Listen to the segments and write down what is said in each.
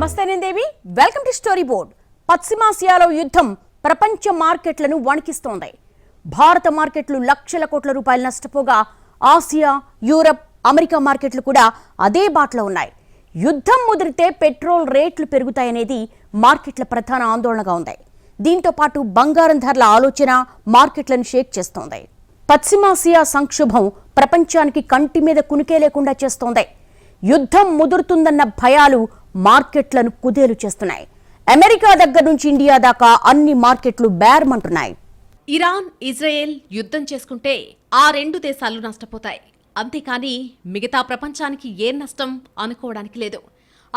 నమస్తే నేను Devi welcome to story board పశ్చిమాసియాలో యుద్ధం ప్రపంచ మార్కెట్లను వణికిస్తోంది. భారత మార్కెట్లు లక్షల కోట్ల రూపాయలు నష్టపోగా ఆసియా యూరప్ అమెరికా మార్కెట్లు కూడా అదే బాటలో ఉన్నాయి. యుద్ధం ముదిరితే పెట్రోల్ రేట్లు పెరుగుతాయనేది మార్కెట్ల ప్రధాన ఆందోళనగా ఉంది. దీంతో పాటు బంగారం ధరల ఆలోచన మార్కెట్లను షేక్ చేస్తోంది. పశ్చిమాసియా సంక్షోభం ప్రపంచానికి కంటి మీద కునికే లేకుండా చేస్తోంది. యుద్ధం ముదురుతుందన్న భయాలు మార్కెట్లను కుదేలు చేస్తున్నాయి. అమెరికా దగ్గర నుంచి ఇండియా దాకా అన్ని మార్కెట్లు బేరమంటున్నాయి. ఇరాన్ ఇజ్రాయెల్ యుద్ధం చేసుకుంటే ఆ రెండు దేశాలు నష్టపోతాయి. అంతేకాని మిగతా ప్రపంచానికి ఏ నష్టం అనుకోవడానికి లేదు.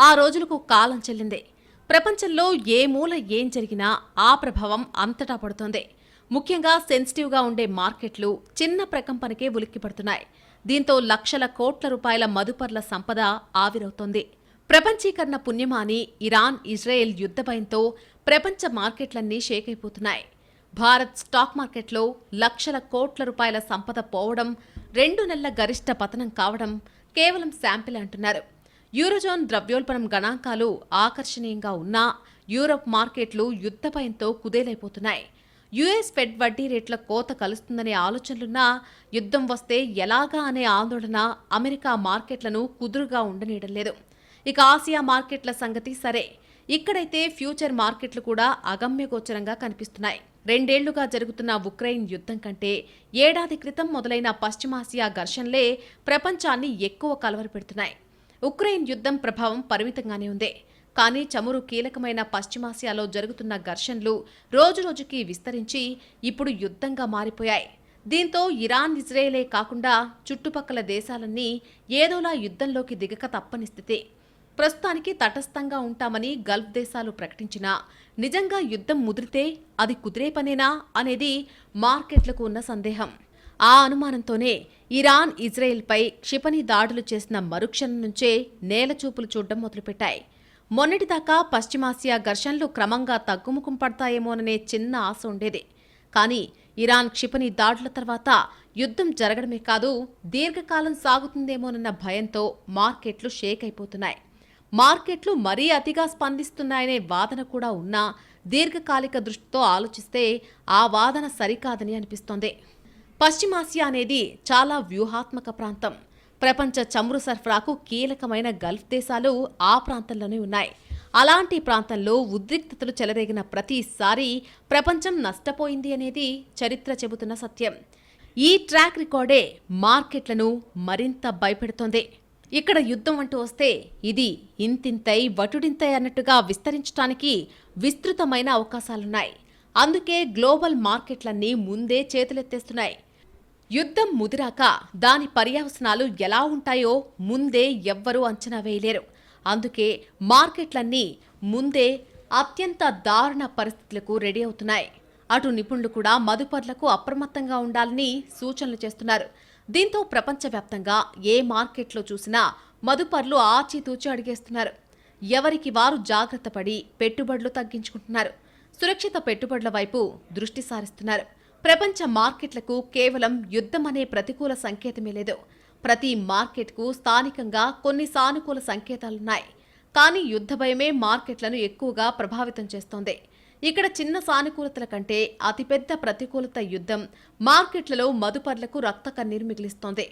ఆ రోజులకు కాలం చెల్లిందే. ప్రపంచంలో ఏ మూల ఏం జరిగినా ఆ ప్రభావం అంతటా పడుతోంది. ముఖ్యంగా సెన్సిటివ్గా ఉండే మార్కెట్లు చిన్న ప్రకంపనకే ఉలిక్కిపడుతున్నాయి. దీంతో లక్షల కోట్ల రూపాయల మదుపర్ల సంపద ఆవిరవుతోంది. ప్రపంచీకరణ పుణ్యమాని ఇరాన్ ఇజ్రాయెల్ యుద్ధ భయంతో ప్రపంచ మార్కెట్లన్నీ షేక్ అయిపోతున్నాయి భారత్ స్టాక్ మార్కెట్లో లక్షల కోట్ల రూపాయల సంపద పోవడం రెండు నెలల గరిష్ట పతనం కావడం కేవలం శాంపిల్ అంటున్నారు. యూరోజోన్ ద్రవ్యోల్బణం గణాంకాలు ఆకర్షణీయంగా ఉన్నా యూరప్ మార్కెట్లు యుద్ధ భయంతో కుదేలైపోతున్నాయి. యుఎస్ ఫెడ్ వడ్డీ రేట్ల కోత కలుస్తుందనే ఆలోచనలున్నా యుద్ధం వస్తే ఎలాగా అనే ఆందోళన అమెరికా మార్కెట్లను కుదురుగా ఉండనీయడం లేదు. ఇక ఆసియా మార్కెట్ల సంగతి సరే. ఇక్కడైతే ఫ్యూచర్ మార్కెట్లు కూడా అగమ్యగోచరంగా కనిపిస్తున్నాయి. రెండేళ్ళుగా జరుగుతున్న ఉక్రెయిన్ యుద్ధం కంటే ఏడాది క్రితం మొదలైన పశ్చిమాసియా ఘర్షణలే ప్రపంచాన్ని ఎక్కువ కలవరపెడుతున్నాయి ఉక్రెయిన్ యుద్ధం ప్రభావం పరిమితంగానే ఉంది. కానీ చమురు కీలకమైన పశ్చిమాసియాలో జరుగుతున్న ఘర్షణలు రోజురోజుకి విస్తరించి ఇప్పుడు యుద్ధంగా మారిపోయాయి. దీంతో ఇరాన్ ఇజ్రాయేలే కాకుండా చుట్టుపక్కల దేశాలన్నీ ఏదోలా యుద్ధంలోకి దిగక తప్పని స్థితి. ప్రస్తుతానికి తటస్థంగా ఉంటామని గల్ఫ్ దేశాలు ప్రకటించినా నిజంగా యుద్ధం ముదిరితే అది కుదిరే పనేనా అనేది మార్కెట్లకు ఉన్న సందేహం. ఆ అనుమానంతోనే ఇరాన్ ఇజ్రాయెల్పై క్షిపణి దాడులు చేసిన మరుక్షణం నుంచే నేలచూపులు చూడడం మొదలుపెట్టాయి. మొన్నటిదాకా పశ్చిమాసియా ఘర్షణలు క్రమంగా తగ్గుముఖం పడతాయేమోననే చిన్న ఆశ ఉండేది. కానీ ఇరాన్ క్షిపణి దాడుల తర్వాత యుద్ధం జరగడమే కాదు దీర్ఘకాలం సాగుతుందేమోనన్న భయంతో మార్కెట్లు షేక్ అయిపోతున్నాయి. మార్కెట్లు మరీ అతిగా స్పందిస్తున్నాయనే వాదన కూడా ఉన్నా దీర్ఘకాలిక దృష్టితో ఆలోచిస్తే ఆ వాదన సరికాదని అనిపిస్తోంది. పశ్చిమాసియా అనేది చాలా వ్యూహాత్మక ప్రాంతం. ప్రపంచ చమురు సరఫరాకు కీలకమైన గల్ఫ్ దేశాలు ఆ ప్రాంతంలోనే ఉన్నాయి. అలాంటి ప్రాంతంలో ఉద్రిక్తతలు చెలరేగిన ప్రతిసారి ప్రపంచం నష్టపోయింది అనేది చరిత్ర చెబుతున్న సత్యం. ఈ ట్రాక్ రికార్డే మార్కెట్లను మరింత భయపెడుతోంది. ఇక్కడ యుద్ధం అంటూ వస్తే ఇది ఇంతింతై వటుడింతై అన్నట్టుగా విస్తరించడానికి విస్తృతమైన అవకాశాలున్నాయి. అందుకే గ్లోబల్ మార్కెట్లన్నీ ముందే చేతులెత్తేస్తున్నాయి. యుద్ధం ముదిరాక దాని పర్యవసనాలు ఎలా ఉంటాయో ముందే ఎవ్వరూ అంచనా వేయలేరు. అందుకే మార్కెట్లన్నీ ముందే అత్యంత దారుణ పరిస్థితులకు రెడీ అవుతున్నాయి. అటు నిపుణులు కూడా మదుపర్లకు అప్రమత్తంగా ఉండాలని సూచనలు చేస్తున్నారు. దీంతో ప్రపంచవ్యాప్తంగా ఏ మార్కెట్లో చూసినా మదుపర్లు ఆచితూచి అడిగేస్తున్నారు. ఎవరికి వారు జాగ్రత్త పడి పెట్టుబడులు తగ్గించుకుంటున్నారు. సురక్షిత పెట్టుబడుల వైపు దృష్టి సారిస్తున్నారు. ప్రపంచ మార్కెట్లకు కేవలం యుద్ధం అనే ప్రతికూల సంకేతమే లేదు. ప్రతి మార్కెట్కు స్థానికంగా కొన్ని సానుకూల సంకేతాలున్నాయి. కానీ యుద్ధ భయమే మార్కెట్లను ఎక్కువగా ప్రభావితం చేస్తోంది. ఇక్కడ చిన్న సానుకూలతల కంటే అతిపెద్ద ప్రతికూలత యుద్ధం మార్కెట్లలో మదుపర్లకు రక్త కన్నీరు మిగిలిస్తోంది.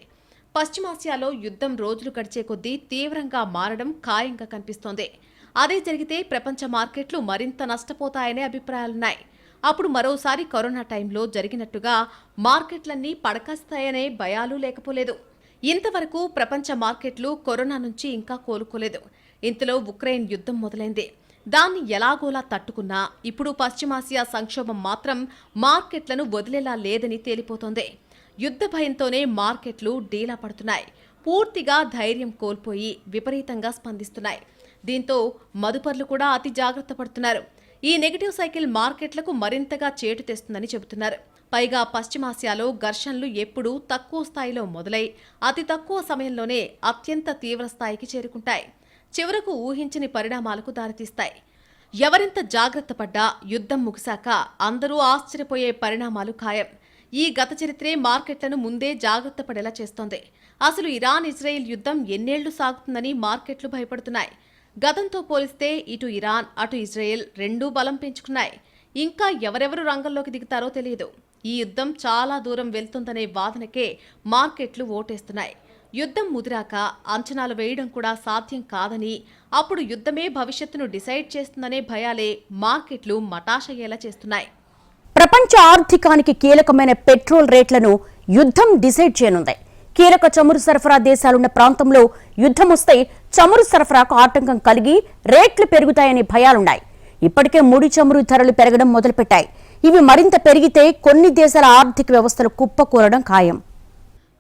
పశ్చిమాసియాలో యుద్ధం రోజులు గడిచే కొద్దీ తీవ్రంగా మారడం ఖాయంగా కనిపిస్తోంది. అదే జరిగితే ప్రపంచ మార్కెట్లు మరింత నష్టపోతాయనే అభిప్రాయాలున్నాయి. అప్పుడు మరోసారి కరోనా టైంలో జరిగినట్టుగా మార్కెట్లన్నీ పడకస్తాయనే భయాలు లేకపోలేదు. ఇంతవరకు ప్రపంచ మార్కెట్లు కరోనా నుంచి ఇంకా కోలుకోలేదు. ఇంతలో ఉక్రెయిన్ యుద్ధం మొదలైంది. దాన్ని ఎలాగోలా తట్టుకున్నా ఇప్పుడు పశ్చిమాసియా సంక్షోభం మాత్రం మార్కెట్లను వదిలేలా లేదని తేలిపోతోంది. యుద్ధ భయంతోనే మార్కెట్లు డీలా పడుతున్నాయి. పూర్తిగా ధైర్యం కోల్పోయి విపరీతంగా స్పందిస్తున్నాయి. దీంతో మదుపర్లు కూడా అతి జాగ్రత్త పడుతున్నారు. ఈ నెగటివ్ సైకిల్ మార్కెట్లకు మరింతగా చేటు తెస్తుందని చెబుతున్నారు. పైగా పశ్చిమాసియాలో ఘర్షణలు ఎప్పుడూ తక్కువ స్థాయిలో మొదలై అతి తక్కువ సమయంలోనే అత్యంత తీవ్ర స్థాయికి చేరుకుంటాయి. చివరకు ఊహించని పరిణామాలకు దారితీస్తాయి. ఎవరింత జాగ్రత్త పడ్డా యుద్ధం ముగిశాక అందరూ ఆశ్చర్యపోయే పరిణామాలు ఖాయం. ఈ గత చరిత్రే మార్కెట్లను ముందే జాగ్రత్త పడేలా చేస్తోంది. అసలు ఇరాన్ ఇజ్రాయెల్ యుద్ధం ఎన్నేళ్ళు సాగుతుందని మార్కెట్లు భయపడుతున్నాయి. గతంతో పోలిస్తే ఇటు ఇరాన్ అటు ఇజ్రాయెల్ రెండూ బలం పెంచుకున్నాయి. ఇంకా ఎవరెవరు రంగంలోకి దిగుతారో తెలియదు. ఈ యుద్ధం చాలా దూరం వెళ్తుందనే వాదనకే మార్కెట్లు ఓటేస్తున్నాయి. యుద్ధం ముదిరాక అంచనాలు వేయడం కూడా సాధ్యం కాదని అప్పుడు యుద్ధమే భవిష్యత్తును డిసైడ్ చేస్తుందనే భయాలే మార్కెట్లు మటాషయ్యేలా చేస్తున్నాయి. ప్రపంచ ఆర్థికానికి కీలకమైన పెట్రోల్ రేట్లను యుద్ధం డిసైడ్ చేయనుంది. కీలక చమురు సరఫరా దేశాలున్న ప్రాంతంలో యుద్ధం వస్తే చమురు సరఫరాకు ఆటంకం కలిగి రేట్లు పెరుగుతాయనే భయాలున్నాయి. ఇప్పటికే ముడి చమురు ధరలు పెరగడం మొదలుపెట్టాయి. ఇవి మరింత పెరిగితే కొన్ని దేశాల ఆర్థిక వ్యవస్థలు కుప్పకూరడం ఖాయం.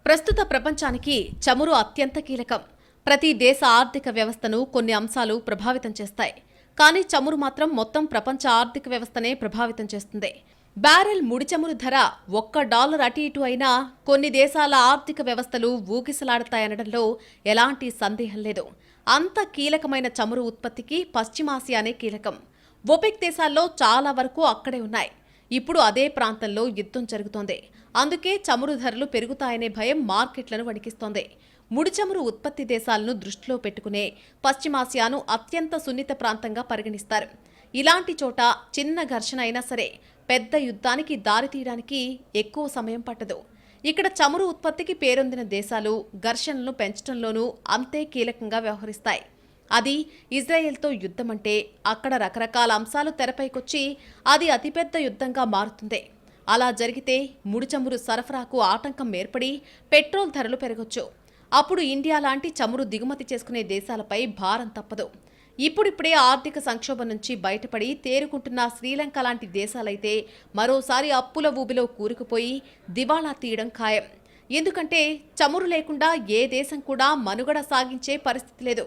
ప్రస్తుత ప్రపంచానికి చమురు అత్యంత కీలకం. ప్రతి దేశ ఆర్థిక వ్యవస్థను కొన్ని అంశాలు ప్రభావితం చేస్తాయి. కానీ చమురు మాత్రం మొత్తం ప్రపంచ ఆర్థిక వ్యవస్థనే ప్రభావితం చేస్తుంది. బ్యారెల్ ముడి చమురు ధర ఒక్క డాలర్ అటు ఇటు అయినా కొన్ని దేశాల ఆర్థిక వ్యవస్థలు ఊగిసలాడతాయనడంలో ఎలాంటి సందేహం లేదు. అంత కీలకమైన చమురు ఉత్పత్తికి పశ్చిమాసియానే కీలకం. ఒపెక్ దేశాల్లో చాలా వరకు అక్కడే ఉన్నాయి. ఇప్పుడు అదే ప్రాంతంలో యుద్ధం జరుగుతోంది. అందుకే చమురు ధరలు పెరుగుతాయనే భయం మార్కెట్లను వణికిస్తోంది. ముడి చమురు ఉత్పత్తి దేశాలను దృష్టిలో పెట్టుకునే పశ్చిమాసియాను అత్యంత సున్నిత ప్రాంతంగా పరిగణిస్తారు. ఇలాంటి చోట చిన్న ఘర్షణ అయినా సరే పెద్ద యుద్ధానికి దారితీయడానికి ఎక్కువ సమయం పట్టదు. ఇక్కడ చమురు ఉత్పత్తికి పేరొందిన దేశాలు ఘర్షణలను పెంచడంలోనూ అంతే కీలకంగా వ్యవహరిస్తాయి. అది ఇజ్రాయెల్తో యుద్ధం అంటే అక్కడ రకరకాల అంశాలు తెరపైకొచ్చి అది అతిపెద్ద యుద్ధంగా మారుతుంది. అలా జరిగితే ముడి చమురు సరఫరాకు ఆటంకం ఏర్పడి పెట్రోల్ ధరలు పెరగొచ్చు. అప్పుడు ఇండియా లాంటి చమురు దిగుమతి చేసుకునే దేశాలపై భారం తప్పదు. ఇప్పుడిప్పుడే ఆర్థిక సంక్షోభం నుంచి బయటపడి తేరుకుంటున్న శ్రీలంక లాంటి దేశాలైతే మరోసారి అప్పుల ఊబిలో కూరుకుపోయి దివాళా తీయడం ఖాయం. ఎందుకంటే చమురు లేకుండా ఏ దేశం కూడా మనుగడ సాగించే పరిస్థితి లేదు.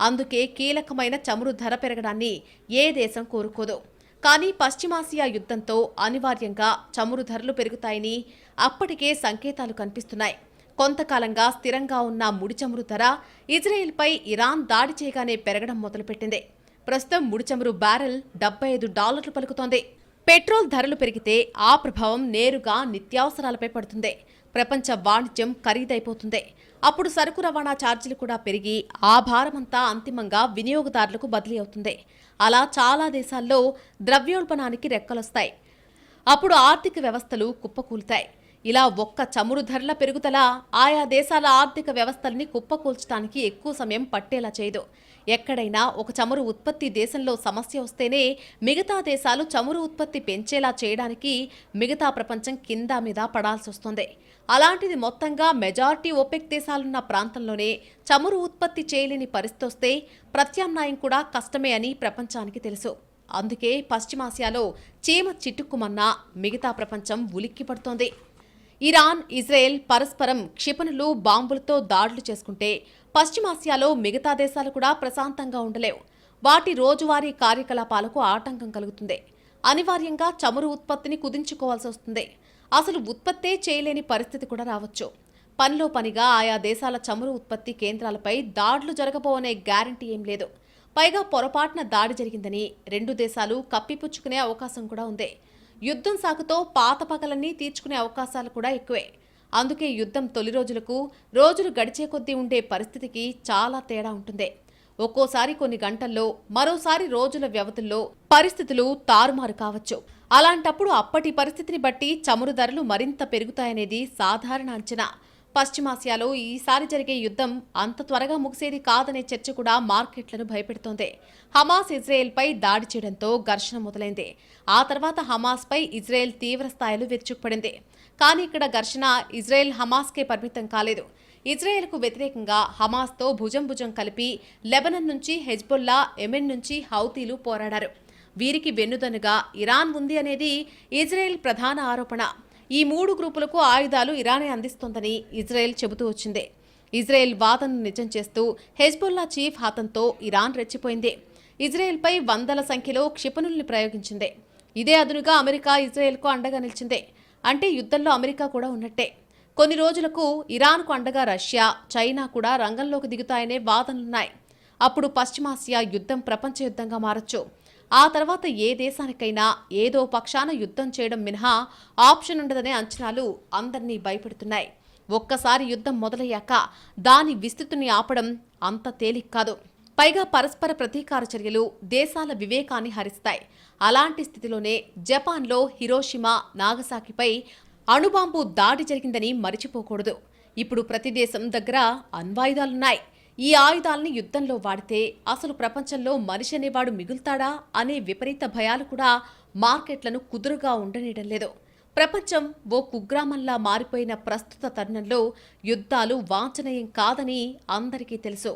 అందుకే కీలకమైన చమురు ధర పెరగడాన్ని ఏ దేశం కోరుకోదు. కానీ పశ్చిమాసియా యుద్ధంతో అనివార్యంగా చమురు ధరలు పెరుగుతాయని అప్పటికే సంకేతాలు కనిపిస్తున్నాయి. కొంతకాలంగా స్థిరంగా ఉన్న ముడి చమురు ధర ఇజ్రాయెల్పై ఇరాన్ దాడి చేయగానే పెరగడం మొదలుపెట్టింది. ప్రస్తుతం ముడి చమురు బ్యారెల్ డెబ్బై ఐదు డాలర్లు పలుకుతోంది. పెట్రోల్ ధరలు పెరిగితే ఆ ప్రభావం నేరుగా నిత్యావసరాలపై పడుతుంది. ప్రపంచ వాణిజ్యం ఖరీదైపోతుంది. అప్పుడు సరుకు రవాణా ఛార్జీలు కూడా పెరిగి ఆ భారమంతా అంతిమంగా వినియోగదారులకు బదిలీ అవుతుంది. అలా చాలా దేశాల్లో ద్రవ్యోల్బణానికి రెక్కలొస్తాయి. అప్పుడు ఆర్థిక వ్యవస్థలు కుప్పకూలుతాయి. ఇలా ఒక్క చమురు ధరల పెరుగుదల ఆయా దేశాల ఆర్థిక వ్యవస్థల్ని కుప్పకూల్చడానికి ఎక్కువ సమయం పట్టేలా చేయదు. ఎక్కడైనా ఒక చమురు ఉత్పత్తి దేశంలో సమస్య వస్తేనే మిగతా దేశాలు చమురు ఉత్పత్తి పెంచేలా చేయడానికి మిగతా ప్రపంచం కింద మీద పడాల్సి వస్తుంది అలాంటిది మొత్తంగా మెజార్టీ ఒపెక్ దేశాలున్న ప్రాంతంలోనే చమురు ఉత్పత్తి చేయలేని పరిస్థితి వస్తే ప్రత్యామ్నాయం కూడా కష్టమే అని ప్రపంచానికి తెలుసు. అందుకే పశ్చిమాసియాలో చీమ చిట్టుక్కుమన్నా మిగతా ప్రపంచం ఉలిక్కిపడుతోంది. ఇరాన్ ఇజ్రాయెల్ పరస్పరం క్షిపణులు బాంబులతో దాడులు చేసుకుంటే పశ్చిమాసియాలో మిగతా దేశాలు కూడా ప్రశాంతంగా ఉండలేవు. వాటి రోజువారీ కార్యకలాపాలకు ఆటంకం కలుగుతుంది. అనివార్యంగా చమురు ఉత్పత్తిని కుదించుకోవాల్సి వస్తుంది అసలు ఉత్పత్తే చేయలేని పరిస్థితి కూడా రావచ్చు. పనిలో పనిగా ఆయా దేశాల చమురు ఉత్పత్తి కేంద్రాలపై దాడులు జరగబోవనే గ్యారంటీ ఏం లేదు. పైగా పొరపాటున దాడి జరిగిందని రెండు దేశాలు కప్పిపుచ్చుకునే అవకాశం కూడా ఉంది. యుద్ధం సాకుతో పాత పగలన్నీ తీర్చుకునే అవకాశాలు కూడా ఎక్కువే. అందుకే యుద్ధం తొలి రోజులకు రోజులు గడిచే కొద్దీ ఉండే పరిస్థితికి చాలా తేడా ఉంటుంది. ఒక్కోసారి కొన్ని గంటల్లో మరోసారి రోజుల వ్యవధుల్లో పరిస్థితులు తారుమారు కావచ్చు. అలాంటప్పుడు అప్పటి పరిస్థితిని బట్టి చమురు ధరలు మరింత పెరుగుతాయనేది సాధారణ అంచనా. పశ్చిమాసియాలో ఈసారి జరిగే యుద్ధం అంత త్వరగా ముగిసేది కాదనే చర్చ కూడా మార్కెట్లను భయపెడుతోంది. హమాస్ ఇజ్రాయెల్పై దాడి చేయడంతో ఘర్షణ మొదలైంది. ఆ తర్వాత హమాస్పై ఇజ్రాయెల్ తీవ్ర స్థాయిలో విరుచుకుపడింది. కానీ ఇక్కడ ఘర్షణ ఇజ్రాయెల్ హమాస్కే పరిమితం కాలేదు. ఇజ్రాయెల్కు వ్యతిరేకంగా హమాస్తో భుజం భుజం కలిపి లెబనన్ నుంచి హెజ్బుల్లా ఎమెన్ నుంచి హౌతీలు పోరాడారు. వీరికి వెన్నుదనుగా ఇరాన్ ఉంది అనేది ఇజ్రాయెల్ ప్రధాన ఆరోపణ. ఈ మూడు గ్రూపులకు ఆయుధాలు ఇరానే అందిస్తోందని ఇజ్రాయెల్ చెబుతూ వచ్చింది. ఇజ్రాయెల్ వాదనను నిజం చేస్తూ హెజ్బుల్లా చీఫ్ హాతంతో ఇరాన్ రెచ్చిపోయింది. ఇజ్రాయెల్పై వందల సంఖ్యలో క్షిపణుల్ని ప్రయోగించింది. ఇదే అదునుగా అమెరికా ఇజ్రాయెల్కు అండగా నిలిచింది. అంటే యుద్ధంలో అమెరికా కూడా ఉన్నట్టే. కొన్ని రోజులకు ఇరాన్కు అండగా రష్యా చైనా కూడా రంగంలోకి దిగుతాయనే వాదనలున్నాయి. అప్పుడు పశ్చిమాసియా యుద్ధం ప్రపంచ యుద్ధంగా మారచ్చు. ఆ తర్వాత ఏ దేశానికైనా ఏదో పక్షాన యుద్ధం చేయడం మినహా ఆప్షన్ ఉండదనే అంచనాలు అందరినీ భయపెడుతున్నాయి. ఒక్కసారి యుద్ధం మొదలయ్యాక దాని విస్తృతిని ఆపడం అంత తేలిక కాదు. పైగా పరస్పర ప్రతీకార చర్యలు దేశాల వివేకాన్ని హరిస్తాయి. అలాంటి స్థితిలోనే జపాన్లో హిరోషిమా నాగసాకిపై అణుబాంబు దాడి జరిగిందని మరిచిపోకూడదు. ఇప్పుడు ప్రతి దేశం దగ్గర అణ్వాయుధాలున్నాయి. ఈ ఆయుధాల్ని యుద్ధంలో వాడితే అసలు ప్రపంచంలో మనిషి అనేవాడు మిగులుతాడా అనే విపరీత భయాలు కూడా మార్కెట్లను కుదురుగా ఉండనీయడం లేదు. ప్రపంచం ఓ కుగ్రామంలా మారిపోయిన ప్రస్తుత తరుణంలో యుద్ధాలు వాంఛనీయం కాదని అందరికీ తెలుసు.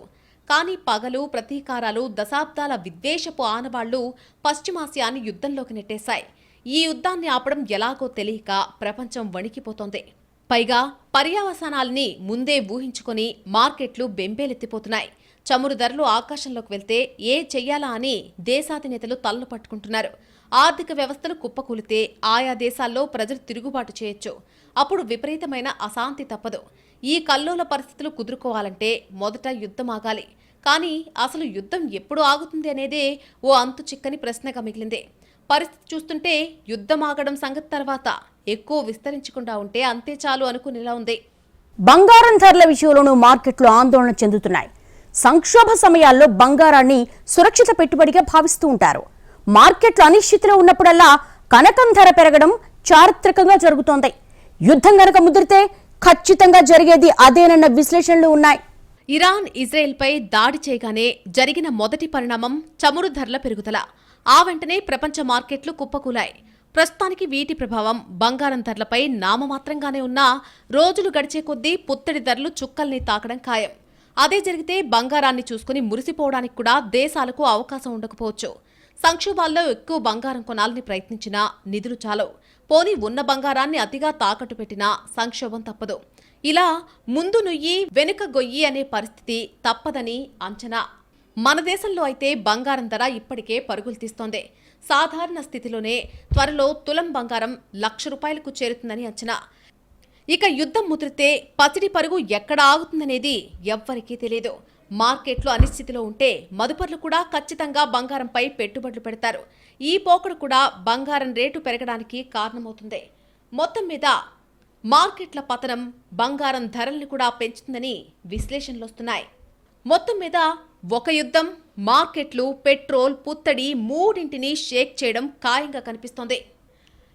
కానీ పగలు ప్రతీకారాలు దశాబ్దాల విద్వేషపు ఆనవాళ్ళు పశ్చిమాసియాన్ని యుద్ధంలోకి నెట్టేశాయి. ఈ యుద్ధాన్ని ఆపడం ఎలాగో తెలియక ప్రపంచం వణికిపోతోంది. పైగా పర్యావసానాల్ని ముందే ఊహించుకొని మార్కెట్లు బెంబేలెత్తిపోతున్నాయి. చమురు ధరలు ఆకాశంలోకి వెళ్తే ఏ చెయ్యాలా అని దేశాధినేతలు తలలు పట్టుకుంటున్నారు. ఆర్థిక వ్యవస్థలు కుప్పకూలితే ఆయా దేశాల్లో ప్రజలు తిరుగుబాటు చేయొచ్చు. అప్పుడు విపరీతమైన అశాంతి తప్పదు. ఈ కల్లోల పరిస్థితులు కుదురుకోవాలంటే మొదట యుద్ధం ఆగాలి కానీ అసలు యుద్ధం ఎప్పుడు ఆగుతుంది అనేదే ఓ అంతు చిక్కని ప్రశ్నగా మిగిలిందే. పరిస్థితి చూస్తుంటే యుద్ధం ఆగడం సంగతి తర్వాత ఎక్కువ విస్తరించకుండా ఉంటే అంతే చాలు అనుకునేలా ఉంది. బంగారం ధరల విషయంలోనూ మార్కెట్లు ఆందోళన చెందుతున్నాయి. సంక్షోభ సమయాల్లో బంగారాన్ని సురక్షిత పెట్టుబడిగా భావిస్తూ ఉంటారు. మార్కెట్లు అనిశ్చితిలో ఉన్నప్పుడల్లా కనకం ధర పెరగడం చారిత్రకంగా జరుగుతోంది. యుద్ధం గనక ముదిరితే ఖచ్చితంగా జరిగేది అదేనన్న విశ్లేషణలు ఉన్నాయి. ఇరాన్ ఇజ్రాయెల్పై దాడి చేయగానే జరిగిన మొదటి పరిణామం చమురు ధరల పెరుగుదల. ఆ వెంటనే ప్రపంచ మార్కెట్లు కుప్పకూలాయి. ప్రస్తుతానికి వీటి ప్రభావం బంగారం ధరలపై నామమాత్రంగానే ఉన్నా రోజులు గడిచే కొద్దీ పుత్తడి ధరలు చుక్కల్ని తాకడం ఖాయం. అదే జరిగితే బంగారాన్ని చూసుకుని మురిసిపోవడానికి కూడా దేశాలకు అవకాశం ఉండకపోవచ్చు. సంక్షోభాల్లో ఎక్కువ బంగారం కొనాలని ప్రయత్నించినా నిధులు చాలవు. పోనీ ఉన్న బంగారాన్ని అతిగా తాకట్టు పెట్టినా సంక్షోభం తప్పదు. ఇలా ముందు నుయ్యి వెనుక గొయ్యి అనే పరిస్థితి తప్పదని అంచనా. మన దేశంలో అయితే బంగారం ధర ఇప్పటికే పరుగులు తీస్తోంది. సాధారణ స్థితిలోనే త్వరలో తులం బంగారం లక్ష రూపాయలకు చేరుతుందని అంచనా. ఇక యుద్ధం ముదిరితే పసిడి పరుగు ఎక్కడ ఆగుతుందనేది ఎవ్వరికీ తెలియదు మార్కెట్లో అనిశ్చితిలో ఉంటే మదుపర్లు కూడా ఖచ్చితంగా బంగారంపై పెట్టుబడులు పెడతారు. ఈ పోకడు కూడా బంగారం రేటు పెరగడానికి కారణమవుతుంది. మొత్తం మీద మార్కెట్ల పతనం బంగారం ధరల్ని కూడా పెంచుతుందని విశ్లేషణలు వస్తున్నాయి. మొత్తం మీద ఒక యుద్ధం మార్కెట్లు పెట్రోల్ పుత్తడి మూడింటిని షేక్ చేయడం ఖాయంగా కనిపిస్తోంది.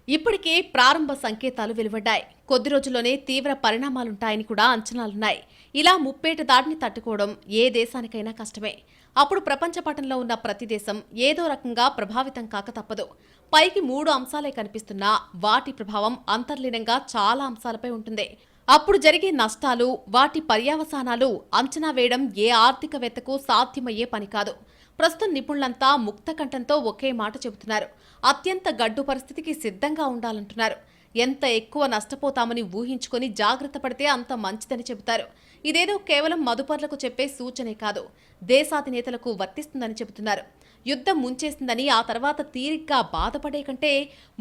ఇప్పటికే ప్రారంభ సంకేతాలు వెలువడ్డాయి. కొద్ది రోజుల్లోనే తీవ్ర పరిణామాలుంటాయని కూడా అంచనాలున్నాయి. ఇలా ముప్పేట దాడిని తట్టుకోవడం ఏ దేశానికైనా కష్టమే. అప్పుడు ప్రపంచ పటంలో ఉన్న ప్రతి దేశం ఏదో రకంగా ప్రభావితం కాక తప్పదు. పైకి మూడు అంశాలే కనిపిస్తున్నా వాటి ప్రభావం అంతర్లీనంగా చాలా అంశాలపై ఉంటుంది. అప్పుడు జరిగే నష్టాలు వాటి పర్యావసానాలు అంచనా వేయడం ఏ ఆర్థికవేత్తకు సాధ్యమయ్యే పని కాదు. ప్రస్తుతం నిపుణులంతా ముక్త కంఠంతో ఒకే మాట చెబుతున్నారు. అత్యంత గడ్డు పరిస్థితికి సిద్ధంగా ఉండాలంటున్నారు. ఎంత ఎక్కువ నష్టపోతామని ఊహించుకొని జాగ్రత్త పడితే అంత మంచిదని చెబుతారు. ఇదేదో కేవలం మదుపర్లకు చెప్పే సూచనే కాదు. దేశాధినేతలకు వర్తిస్తుందని చెబుతున్నారు. యుద్ధం ముంచేసిందని ఆ తర్వాత తీరిగ్గా బాధపడే కంటే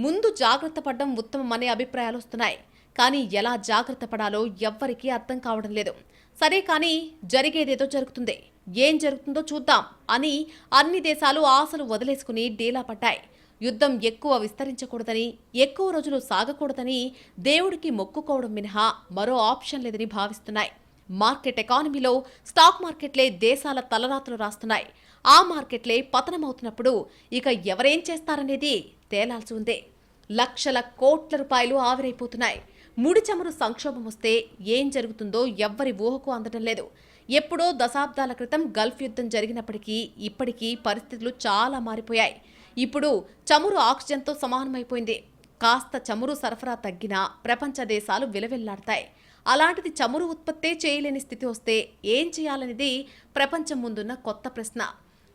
ముందు జాగ్రత్త పడడం ఉత్తమమనే అభిప్రాయాలు వస్తున్నాయి. కానీ ఎలా జాగ్రత్త పడాలో ఎవ్వరికీ అర్థం కావడం లేదు. సరే కానీ జరిగేదేదో జరుగుతుంది. ఏం జరుగుతుందో చూద్దాం అని అన్ని దేశాలు ఆశలు వదిలేసుకుని డీలా పడ్డాయి. యుద్ధం ఎక్కువ విస్తరించకూడదని ఎక్కువ రోజులు సాగకూడదని దేవుడికి మొక్కుకోవడం మినహా మరో ఆప్షన్ లేదని భావిస్తున్నాయి. మార్కెట్ ఎకానమీలో స్టాక్ మార్కెట్లే దేశాల తలరాతలు రాస్తున్నాయి. ఆ మార్కెట్లే పతనమవుతున్నప్పుడు ఇక ఎవరేం చేస్తారనేది తేలాల్సి ఉందే. లక్షల కోట్ల రూపాయలు ఆవిరైపోతున్నాయి. ముడి చమురు సంక్షోభం వస్తే ఏం జరుగుతుందో ఎవ్వరి ఊహకు అందడం లేదు. ఎప్పుడో దశాబ్దాల క్రితం గల్ఫ్ యుద్ధం జరిగినప్పటికీ ఇప్పటికీ పరిస్థితులు చాలా మారిపోయాయి. ఇప్పుడు చమురు ఆక్సిజన్తో సమానమైపోయింది. కాస్త చమురు సరఫరా తగ్గినా ప్రపంచ దేశాలు విలవిల్లాడతాయి. అలాంటిది చమురు ఉత్పత్తే చేయలేని స్థితి వస్తే ఏం చేయాలనేది ప్రపంచం ముందున్న కొత్త ప్రశ్న.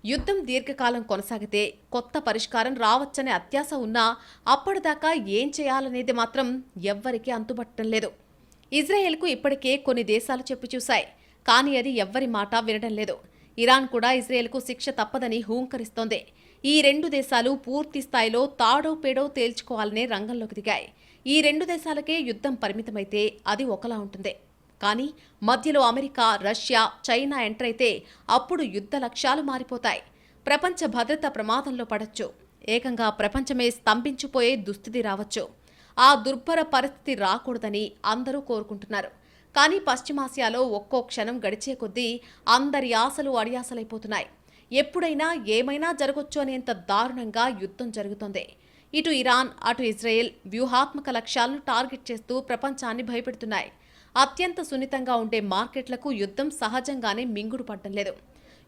యుద్ధం దీర్ఘకాలం కొనసాగితే కొత్త పరిష్కారం రావచ్చనే అత్యాశ ఉన్నా అప్పటిదాకా ఏం చేయాలనేది మాత్రం ఎవ్వరికీ అంతుబట్టడం లేదు. ఇజ్రాయెల్కు ఇప్పటికే కొన్ని దేశాలు చెప్పు చూశాయి. కానీ అది ఎవ్వరి మాట వినడం లేదు. ఇరాన్ కూడా ఇజ్రాయెల్కు శిక్ష తప్పదని హూంకరిస్తోంది. ఈ రెండు దేశాలు పూర్తి స్థాయిలో తాడో పేడో తేల్చుకోవాలనే రంగంలోకి దిగాయి. ఈ రెండు దేశాలకే యుద్ధం పరిమితమైతే అది ఒకలా ఉంటుంది. కానీ మధ్యలో అమెరికా రష్యా చైనా ఎంటర్ అయితే అప్పుడు యుద్ధ లక్ష్యాలు మారిపోతాయి. ప్రపంచ భద్రత ప్రమాదంలో పడచ్చు. ఏకంగా ప్రపంచమే స్తంభించిపోయే దుస్థితి రావచ్చు. ఆ దుర్భర పరిస్థితి రాకూడదని అందరూ కోరుకుంటున్నారు. కానీ పశ్చిమాసియాలో ఒక్కో క్షణం గడిచే కొద్దీ అందరి ఆశలు అడియాసలైపోతున్నాయి. ఎప్పుడైనా ఏమైనా జరగొచ్చు అనేంత దారుణంగా యుద్ధం జరుగుతోంది. ఇటు ఇరాన్ అటు ఇజ్రాయెల్ వ్యూహాత్మక లక్ష్యాలను టార్గెట్ చేస్తూ ప్రపంచాన్ని భయపెడుతున్నాయి. అత్యంత సున్నితంగా ఉండే మార్కెట్లకు యుద్ధం సహజంగానే మింగుడు పడటం లేదు.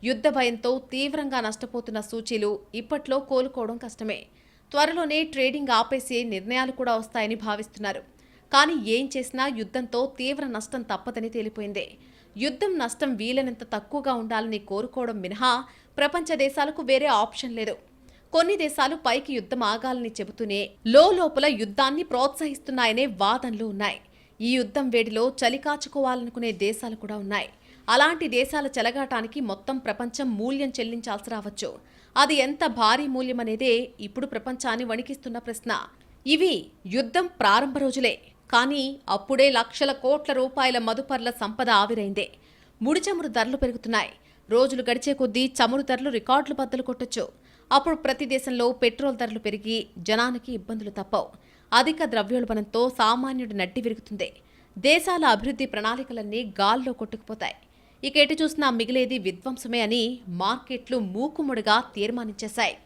యుద్ధ భయంతో తీవ్రంగా నష్టపోతున్న సూచీలు ఇప్పట్లో కోలుకోవడం కష్టమే. త్వరలోనే ట్రేడింగ్ ఆపేసే నిర్ణయాలు కూడా వస్తాయని భావిస్తున్నారు. కానీ ఏం చేసినా యుద్ధంతో తీవ్ర నష్టం తప్పదని తేలిపోయింది. యుద్ధం నష్టం వీలైనంత తక్కువగా ఉండాలని కోరుకోవడం మినహా ప్రపంచ దేశాలకు వేరే ఆప్షన్ లేదు. కొన్ని దేశాలు పైకి యుద్ధం ఆగాలని చెబుతూనే లోపల యుద్ధాన్ని ప్రోత్సహిస్తున్నాయనే వాదనలు ఉన్నాయి. ఈ యుద్ధం వేడిలో చలి కాచుకోవాలనుకునే దేశాలు కూడా ఉన్నాయి. అలాంటి దేశాల చెలగాటానికి మొత్తం ప్రపంచం మూల్యం చెల్లించాల్సి రావచ్చు. అది ఎంత భారీ మూల్యం అనేదే ఇప్పుడు ప్రపంచాన్ని వణికిస్తున్న ప్రశ్న. ఇవి యుద్ధం ప్రారంభ రోజులే. కానీ అప్పుడే లక్షల కోట్ల రూపాయల మదుపర్ల సంపద ఆవిరైందే. ముడి చమురు ధరలు పెరుగుతున్నాయి. రోజులు గడిచే కొద్దీ చమురు ధరలు రికార్డులు బద్దలు కొట్టొచ్చు. అప్పుడు ప్రతి దేశంలో పెట్రోల్ ధరలు పెరిగి జనానికి ఇబ్బందులు తప్పవు. అధిక ద్రవ్యోల్బణంతో సామాన్యుడి నడ్డి విరుగుతుంది. దేశాల అభివృద్ధి ప్రణాళికలన్నీ గాల్లో కొట్టుకుపోతాయి. ఇక ఎటు చూసినా మిగిలేది విధ్వంసమే అని మార్కెట్లు మూకుముడిగా తీర్మానించేశాయి.